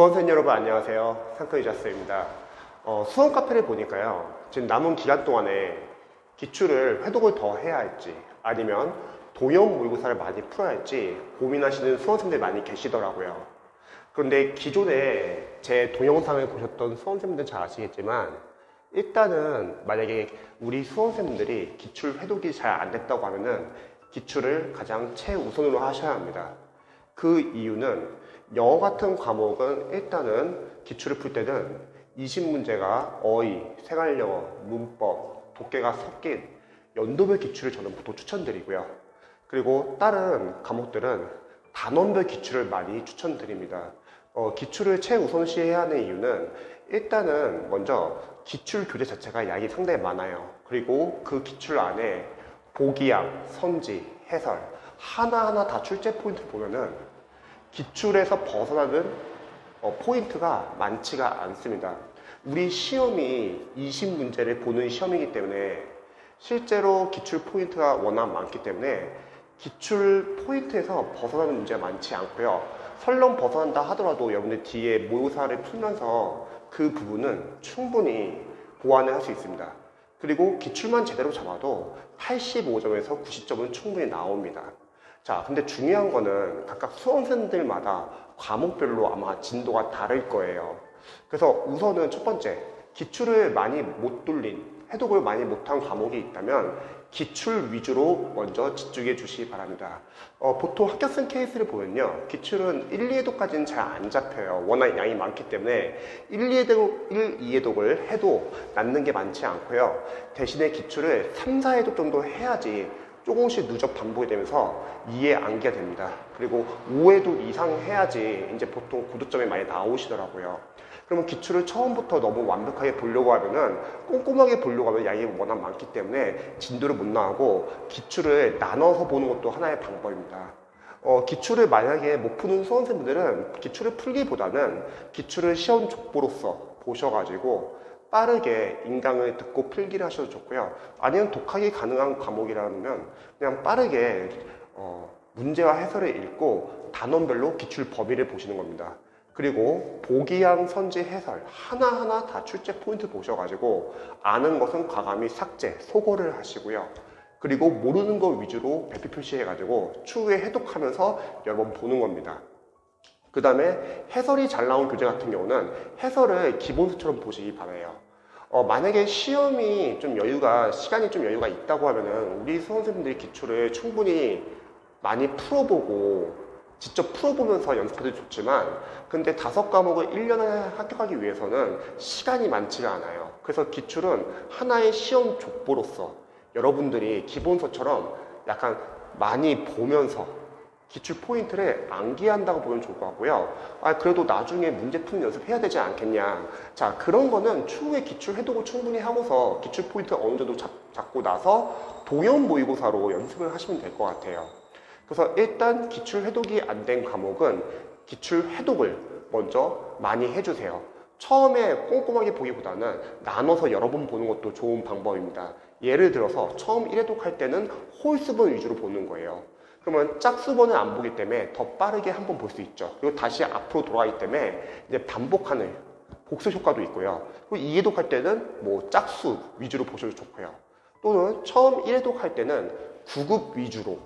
수험생 여러분 안녕하세요. 상크이자스입니다. 어, 수험 카페를 보니까요. 지금 남은 기간 동안에 기출을 회독을 더 해야 할지 아니면 도형 모의고사를 많이 풀어야 할지 고민하시는 수험생들 많이 계시더라고요. 그런데 기존에 제 동영상을 보셨던 수험생분들 잘 아시겠지만 일단은 만약에 우리 수험생분들이 기출 회독이 잘 안 됐다고 하면은 기출을 가장 최우선으로 하셔야 합니다. 그 이유는 영어 같은 과목은 일단은 기출을 풀 때는 20문제가 어휘, 생활영어, 문법, 독해가 섞인 연도별 기출을 저는 보통 추천드리고요. 그리고 다른 과목들은 단원별 기출을 많이 추천드립니다. 어, 기출을 최우선시해야 하는 이유는 일단은 먼저 기출 교재 자체가 양이 상당히 많아요. 그리고 그 기출 안에 보기양, 선지, 해설 하나하나 다 출제 포인트 보면은 기출에서 벗어나는 어, 포인트가 많지가 않습니다. 우리 시험이 20문제를 보는 시험이기 때문에 실제로 기출 포인트가 워낙 많기 때문에 기출 포인트에서 벗어나는 문제가 많지 않고요. 설령 벗어난다 하더라도 여러분들 뒤에 모의고사를 풀면서 그 부분은 충분히 보완을 할 수 있습니다. 그리고 기출만 제대로 잡아도 85점에서 90점은 충분히 나옵니다. 자, 근데 중요한 거는 각각 수험생들마다 과목별로 아마 진도가 다를 거예요. 그래서 우선은 첫 번째, 기출을 많이 못 돌린, 해독을 많이 못한 과목이 있다면 기출 위주로 먼저 집중해 주시기 바랍니다. 어, 보통 합격생 케이스를 보면요. 기출은 1, 2회독까지는 잘 안 잡혀요. 워낙 양이 많기 때문에 1, 2회독, 1, 2회독을 해도 남는 게 많지 않고요. 대신에 기출을 3, 4회독 정도 해야지 조금씩 누적 반복이 되면서 이해 암기가 됩니다. 그리고 5회독 이상 해야지 이제 보통 고득점이 많이 나오시더라고요. 그러면 기출을 처음부터 너무 완벽하게 보려고 하면은 꼼꼼하게 보려고 하면 양이 워낙 많기 때문에 진도를 못 나가고 기출을 나눠서 보는 것도 하나의 방법입니다. 어, 기출을 만약에 못 푸는 수험생분들은 기출을 풀기보다는 기출을 시험 족보로서 보셔가지고 빠르게 인강을 듣고 필기를 하셔도 좋고요. 아니면 독학이 가능한 과목이라면 그냥 빠르게 어, 문제와 해설을 읽고 단원별로 기출 범위를 보시는 겁니다. 그리고 보기양 선지 해설 하나하나 다 출제 포인트 보셔가지고 아는 것은 과감히 삭제, 소거를 하시고요. 그리고 모르는 것 위주로 배표 표시해가지고 추후에 해독하면서 여러 번 보는 겁니다. 그 다음에 해설이 잘 나온 교재 같은 경우는 해설을 기본서처럼 보시기 바라요. 어, 만약에 시험이 좀 여유가, 시간이 좀 여유가 있다고 하면은 우리 수험생분들이 기출을 충분히 많이 풀어보고 직접 풀어보면서 연습해도 좋지만 근데 다섯 과목을 1년에 합격하기 위해서는 시간이 많지가 않아요. 그래서 기출은 하나의 시험 족보로서 여러분들이 기본서처럼 약간 많이 보면서 기출 포인트를 암기한다고 보면 좋을 것 같고요. 아, 그래도 나중에 문제 푸는 연습 해야 되지 않겠냐. 자, 그런 거는 추후에 기출 해독을 충분히 하고서 기출 포인트 어느 정도 잡, 잡고 나서 동형 모의고사로 연습을 하시면 될 것 같아요. 그래서 일단 기출 해독이 안 된 과목은 기출 해독을 먼저 많이 해주세요. 처음에 꼼꼼하게 보기보다는 나눠서 여러 번 보는 것도 좋은 방법입니다. 예를 들어서 처음 1회독 할 때는 홀수본 위주로 보는 거예요. 그러면 짝수본을 안 보기 때문에 더 빠르게 한 번 볼 수 있죠. 그리고 다시 앞으로 돌아가기 때문에 이제 반복하는 복수 효과도 있고요. 그리고 2회독 할 때는 뭐 짝수 위주로 보셔도 좋고요. 또는 처음 1회독 할 때는 구급 위주로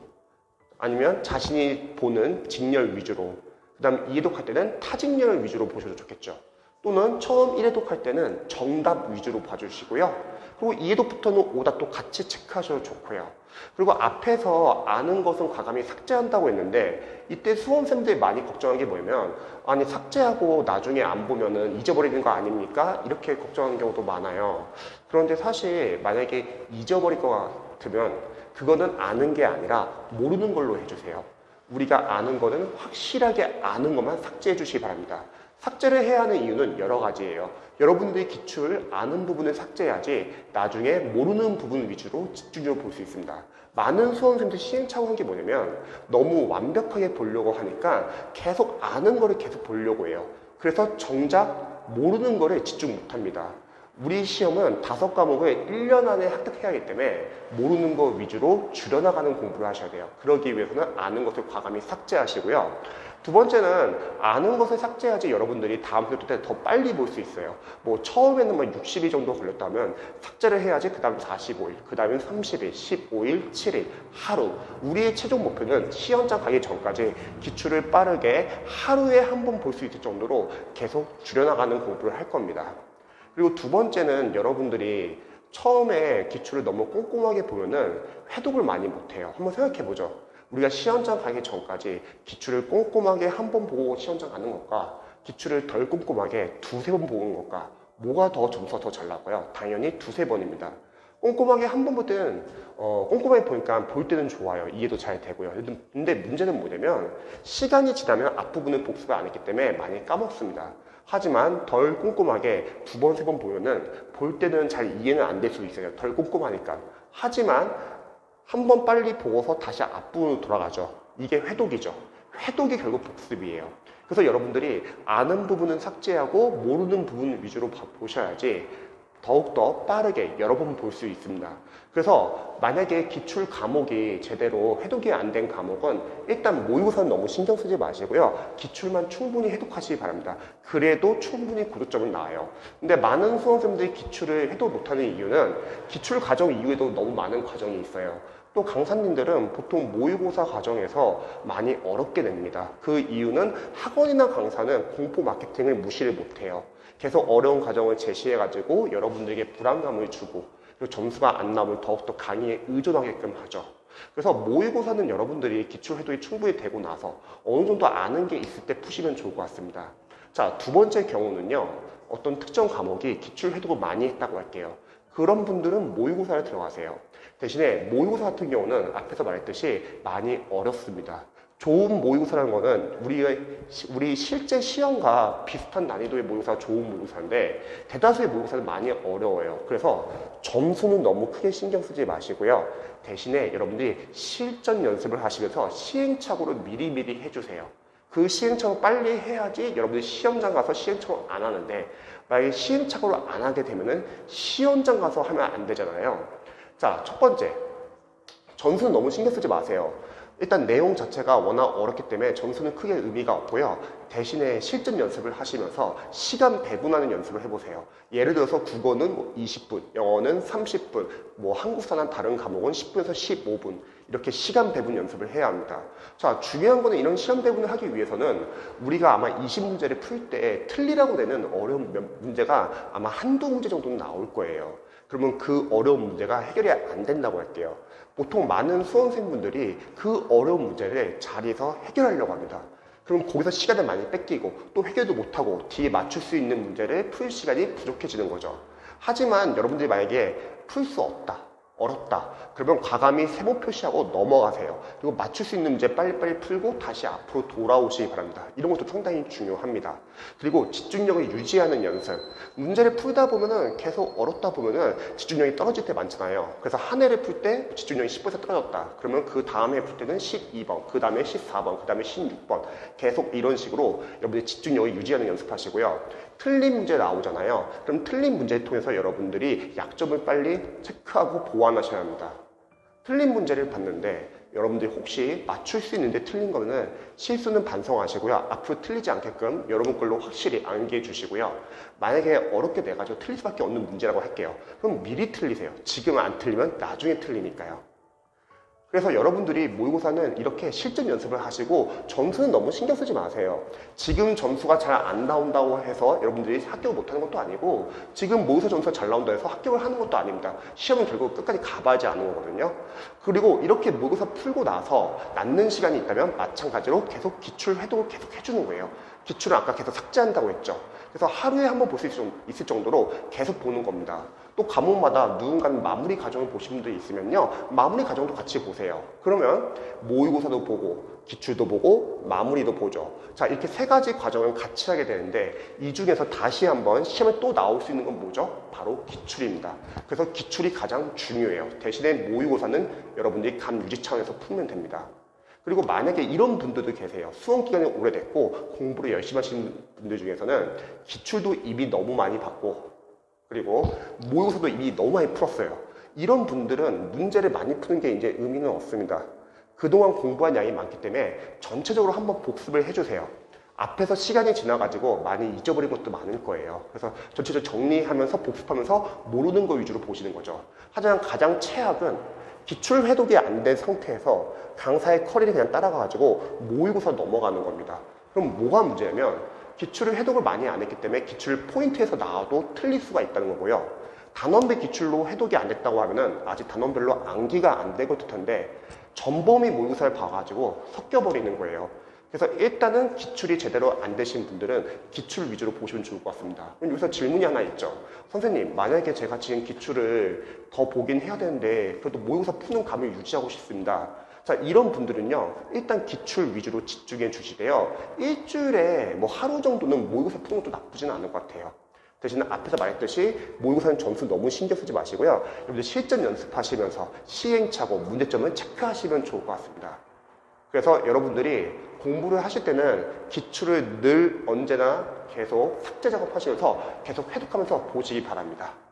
아니면 자신이 보는 직렬 위주로 그 다음 2회독 할 때는 타직렬 위주로 보셔도 좋겠죠. 또는 처음 1회독 할 때는 정답 위주로 봐주시고요. 그리고 2회독부터는 오답도 같이 체크하셔도 좋고요. 그리고 앞에서 아는 것은 과감히 삭제한다고 했는데 이때 수험생들이 많이 걱정한 게 뭐냐면 아니 삭제하고 나중에 안 보면은 잊어버리는 거 아닙니까? 이렇게 걱정하는 경우도 많아요. 그런데 사실 만약에 잊어버릴 것 같으면 그거는 아는 게 아니라 모르는 걸로 해주세요. 우리가 아는 거는 확실하게 아는 것만 삭제해 주시기 바랍니다. 삭제를 해야 하는 이유는 여러 가지예요. 여러분들이 기출 아는 부분을 삭제해야지 나중에 모르는 부분 위주로 집중적으로 볼 수 있습니다. 많은 수험생들 시행착오한 게 뭐냐면 너무 완벽하게 보려고 하니까 계속 아는 거를 계속 보려고 해요. 그래서 정작 모르는 거를 집중 못 합니다. 우리 시험은 다섯 과목을 1년 안에 합격해야 하기 때문에 모르는 거 위주로 줄여나가는 공부를 하셔야 돼요. 그러기 위해서는 아는 것을 과감히 삭제하시고요. 두 번째는 아는 것을 삭제해야지 여러분들이 다음 주때더 빨리 볼 수 있어요. 뭐 처음에는 뭐 60일 정도 걸렸다면 삭제를 해야지 그 다음 45일, 그 다음엔 30일, 15일, 7일, 하루. 우리의 최종 목표는 시험장 가기 전까지 기출을 빠르게 하루에 한 번 볼 수 있을 정도로 계속 줄여나가는 공부를 할 겁니다. 그리고 두 번째는 여러분들이 처음에 기출을 너무 꼼꼼하게 보면은 회독을 많이 못해요. 한번 생각해 보죠. 우리가 시험장 가기 전까지 기출을 꼼꼼하게 한 번 보고 시험장 가는 것과 기출을 덜 꼼꼼하게 두세 번 보는 것과 뭐가 더 점수가 더 잘 나고요? 당연히 두세 번입니다. 꼼꼼하게 한번볼 때는 어, 꼼꼼하게 보니까 볼 때는 좋아요. 이해도 잘 되고요. 근데 문제는 뭐냐면 시간이 지나면 앞부분을 복습을 안 했기 때문에 많이 까먹습니다. 하지만 덜 꼼꼼하게 두 번, 세 번 보면은 볼 때는 잘 이해는 안 될수 있어요. 덜 꼼꼼하니까. 하지만 한 번 빨리 보고서 다시 앞부분으로 돌아가죠. 이게 회독이죠. 회독이 결국 복습이에요. 그래서 여러분들이 아는 부분은 삭제하고 모르는 부분 위주로 봐- 보셔야지 더욱더 빠르게 여러 번 볼 수 있습니다. 그래서 만약에 기출 과목이 제대로 해독이 안 된 과목은 일단 모의고사는 너무 신경 쓰지 마시고요. 기출만 충분히 해독하시기 바랍니다. 그래도 충분히 고득점은 나와요. 근데 많은 수험생들이 기출을 해독 못하는 이유는 기출 과정 이후에도 너무 많은 과정이 있어요. 또 강사님들은 보통 모의고사 과정에서 많이 어렵게 냅니다. 그 이유는 학원이나 강사는 공포 마케팅을 무시를 못해요. 계속 어려운 과정을 제시해가지고 여러분들에게 불안감을 주고 그리고 점수가 안 나오면 더욱더 강의에 의존하게끔 하죠. 그래서 모의고사는 여러분들이 기출 해독이 충분히 되고 나서 어느 정도 아는 게 있을 때 푸시면 좋을 것 같습니다. 자, 두 번째 경우는요. 어떤 특정 과목이 기출 해독을 많이 했다고 할게요. 그런 분들은 모의고사를 들어가세요. 대신에 모의고사 같은 경우는 앞에서 말했듯이 많이 어렵습니다. 좋은 모의고사라는 거는 우리의, 시- 우리 실제 시험과 비슷한 난이도의 모의고사가 좋은 모의고사인데 대다수의 모의고사는 많이 어려워요. 그래서 점수는 너무 크게 신경 쓰지 마시고요. 대신에 여러분들이 실전 연습을 하시면서 시행착오를 미리미리 해주세요. 그 시행착오 빨리 해야지 여러분들이 시험장 가서 시행착오 안 하는데 만약에 시행착오를 안 하게 되면은 시험장 가서 하면 안 되잖아요. 자, 첫 번째. 점수는 너무 신경 쓰지 마세요. 일단 내용 자체가 워낙 어렵기 때문에 점수는 크게 의미가 없고요. 대신에 실전 연습을 하시면서 시간 배분하는 연습을 해보세요. 예를 들어서 국어는 뭐 20분, 영어는 30분, 뭐 한국사나 다른 과목은 10분에서 15분 이렇게 시간 배분 연습을 해야 합니다. 자, 중요한 거는 이런 시간 배분을 하기 위해서는 우리가 아마 20문제를 풀 때 틀리라고 되는 어려운 몇- 문제가 아마 한두 문제 정도는 나올 거예요. 그러면 그 어려운 문제가 해결이 안 된다고 할게요. 보통 많은 수험생분들이 그 어려운 문제를 자리에서 해결하려고 합니다. 그럼 거기서 시간을 많이 뺏기고 또 해결도 못하고 뒤에 맞출 수 있는 문제를 풀 시간이 부족해지는 거죠. 하지만 여러분들이 만약에 풀 수 없다. 어렵다. 그러면 과감히 세모 표시하고 넘어가세요. 그리고 맞출 수 있는 문제 빨리빨리 풀고 다시 앞으로 돌아오시기 바랍니다. 이런 것도 상당히 중요합니다. 그리고 집중력을 유지하는 연습. 문제를 풀다 보면은 계속 어렵다 보면은 집중력이 떨어질 때 많잖아요. 그래서 한 해를 풀 때 집중력이 10% 떨어졌다. 그러면 그 다음에 풀 때는 12번, 그 다음에 14번, 그 다음에 16번. 계속 이런 식으로 여러분들이 집중력을 유지하는 연습하시고요. 틀린 문제 나오잖아요. 그럼 틀린 문제를 통해서 여러분들이 약점을 빨리 체크하고 보완하셔야 합니다. 틀린 문제를 봤는데 여러분들이 혹시 맞출 수 있는데 틀린 거는 실수는 반성하시고요. 앞으로 틀리지 않게끔 여러분 걸로 확실히 암기해 주시고요. 만약에 어렵게 내가지고 틀릴 수밖에 없는 문제라고 할게요. 그럼 미리 틀리세요. 지금 안 틀리면 나중에 틀리니까요. 그래서 여러분들이 모의고사는 이렇게 실전 연습을 하시고 점수는 너무 신경 쓰지 마세요. 지금 점수가 잘 안 나온다고 해서 여러분들이 합격을 못하는 것도 아니고 지금 모의고사 점수가 잘 나온다 해서 합격을 하는 것도 아닙니다. 시험은 결국 끝까지 가봐야지 아는 거거든요. 그리고 이렇게 모의고사 풀고 나서 낳는 시간이 있다면 마찬가지로 계속 기출 회독을 계속 해주는 거예요. 기출은 아까 계속 삭제한다고 했죠. 그래서 하루에 한 번 볼 수 있을 정도로 계속 보는 겁니다. 또 과목마다 누군가는 마무리 과정을 보신 분들이 있으면요. 마무리 과정도 같이 보세요. 그러면 모의고사도 보고 기출도 보고 마무리도 보죠. 자, 이렇게 세 가지 과정을 같이 하게 되는데 이 중에서 다시 한번 시험에 또 나올 수 있는 건 뭐죠? 바로 기출입니다. 그래서 기출이 가장 중요해요. 대신에 모의고사는 여러분들이 감 유지 차원에서 풀면 됩니다. 그리고 만약에 이런 분들도 계세요. 수험 기간이 오래됐고 공부를 열심히 하시는 분들 중에서는 기출도 이미 너무 많이 받고 그리고 모의고사도 이미 너무 많이 풀었어요. 이런 분들은 문제를 많이 푸는 게 이제 의미는 없습니다. 그동안 공부한 양이 많기 때문에 전체적으로 한번 복습을 해주세요. 앞에서 시간이 지나가지고 많이 잊어버린 것도 많을 거예요. 그래서 전체적으로 정리하면서 복습하면서 모르는 거 위주로 보시는 거죠. 하지만 가장 최악은 기출 회독이 안 된 상태에서 강사의 커리를 그냥 따라가가지고 모의고사 넘어가는 겁니다. 그럼 뭐가 문제냐면 기출을 회독을 많이 안 했기 때문에 기출 포인트에서 나와도 틀릴 수가 있다는 거고요. 단원별 기출로 해독이 안 됐다고 하면은 아직 단원별로 암기가 안 되고 있을 텐데 전범위 모의고사를 봐가지고 섞여버리는 거예요. 그래서 일단은 기출이 제대로 안 되신 분들은 기출 위주로 보시면 좋을 것 같습니다. 그럼 여기서 질문이 하나 있죠. 선생님, 만약에 제가 지금 기출을 더 보긴 해야 되는데 그래도 모의고사 푸는 감을 유지하고 싶습니다. 자, 이런 분들은요, 일단 기출 위주로 집중해 주시되요. 일주일에 뭐 하루 정도는 모의고사 푸는 것도 나쁘지는 않을 것 같아요. 대신 앞에서 말했듯이 모의고사는 점수 너무 신경 쓰지 마시고요. 여러분들 실전 연습하시면서 시행착오, 문제점을 체크하시면 좋을 것 같습니다. 그래서 여러분들이 공부를 하실 때는 기출을 늘 언제나 계속 삭제 작업하시면서 계속 회독하면서 보시기 바랍니다.